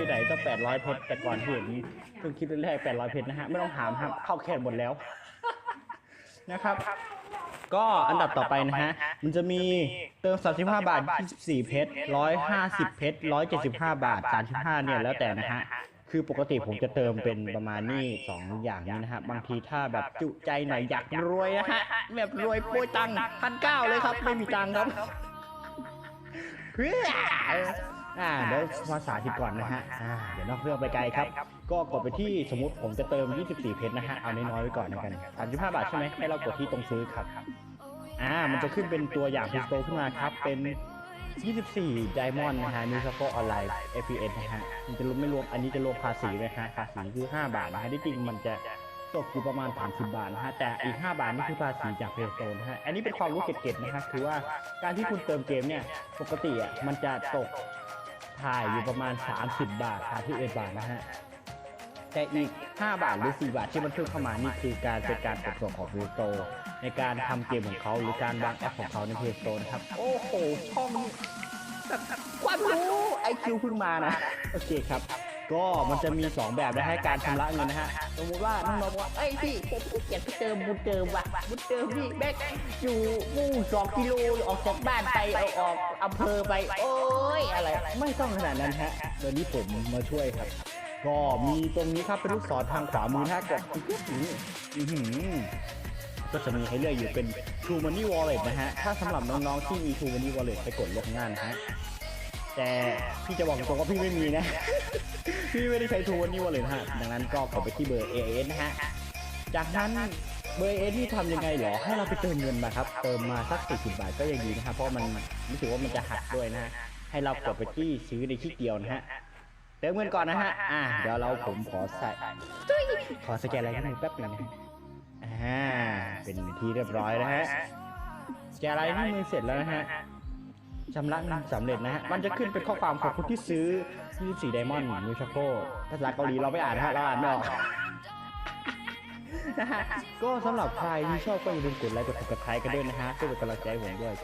ที่ไหนต้อง800เพชรแต่ก่อนที่เห็นเพิ่งคิดแรก800เพชรนะฮะไม่ต้องถามครับเข้าแค่หมดแล้วนะครับ ก็อันดับต่อไปนะฮะมันจะมีเติม 35 บาท 24 เพชร 150 เพชร 175 บาท 35 เนี่ยแล้วแต่นะฮะคือปกติผมจะเติมเป็นประมาณนี้สองอย่างนี้นะฮะบางทีถ้าแบบจุใจหน่อยอยากรวยนะฮะแบบรวยโปรยตังค์พันเก้าเลยครับ ไม่มีตังค์ครับเพื่อ อ่าเดี๋ยวภาษาที่ก่อนนะฮะอ่าเดี๋ยวนอกเรื่องไปไกลครับ ก็กดไปที่สมมติผมจะเติม 24 เพชรนะฮะ เอาน้อยๆไว้ก่อนนะกัน35 บาทใช่ไหมให้เรากดที่ตรงซื้อครับ อ่า มันจะขึ้นเป็นตัวอย่างพิสโตขึ้นมาครับ เป็น 24 Diamond นะฮะนี่เฉพาะออนไลน์ FPS นะฮะ มันจะรวมไม่รวม อันนี้จะรวมภาษีนะฮะ ภาษีคือ 5 บาทนะฮะ ที่จริงมันจะตกอยู่ประมาณ 30 บาทนะฮะ แต่อีก 5 บาทนี่คือภาษีจากเพย์โซนะฮะ อันนี้เป็นความรู้เก็ตๆนะฮะ คือว่าการที่คุณเติมเกมเนี่ย ปกติอะ มันจะตก ถ่ายอยู่ประมาณ 30 บาท31บาทนะฮะ แต่อีก 5 บาทหรือ 4 บาทที่มันเพิ่มเข้ามานี่คือการเป็นการกดส่งของเพย์โซในการทำเกมของเขาหรือการวางแอปของเขาในเพย์โซนะครับ โอ้โห ช่องความรู้ไอคิวเพิ่งมานะ โอเคครับ ก็มันจะมี 2 แบบนะฮะการชำระเงินนะฮะสมมติว่าน้องๆบอกว่าเอ้ยพี่ผมขี้เกียจไปเติมบุญเติมว่ะบุญเติมพี่แบกอยู่มู่สองกิโลออกจากบ้านไปเอาออกอำเภอไปโอ้ยอะไร ไม่ต้องขนาดนั้นฮะเดี๋ยวนี้ผมมาช่วยครับ ก็มีตรงนี้ครับเป็นลูกศรทางขวามือถ้ากดปุ๊บนี้อื้อหือก็จะมีให้เลือกอยู่เป็น True Money Wallet นะฮะ ถ้าสำหรับน้องๆที่มี True Money Wallet ไปกดลงงานนะฮะ แต่พี่จะบอกตรงว่าพี่ไม่มีนะ พี่ไม่ได้ใช้ True Money Wallet ฮะดังนั้นก็กดไปที่เบอร์ AAS นะฮะ จากนั้นเบอร์ AAS นี่ทำยังไงเหรอ ให้เราไปเติมเงินมาครับ เติมมาสัก 40 บาทก็ยังดีนะครับ เพราะมันรู้สึกว่ามันจะหักด้วยนะฮะ ให้เรากดไปที่ซื้อในที่เดียวนะฮะ เติมเงินก่อนนะฮะ อ่า เดี๋ยวเราผมขอใส่ขอสแกนอะไรกันหนึ่งแป๊บหนึงนะฮะอ่า เป็นที่เรียบร้อยแล้วฮะ สแกนอะไรที่มือเสร็จแล้วนะฮะ ชำระเงินสำเร็จนะฮะ มันจะขึ้นเป็นข้อความขอบคุณที่ซื้อ24ไดมอนด์มิวชโกภาษาเกาหลีเราไม่อ่านนะฮะเราอ่านไม่ออกนะฮะก็สำหรับใครที่ชอบก็อย่าลืมกดไลค์กดติดตามกันด้วยนะฮะเพื่อเป็นกำลังใจผมด้วย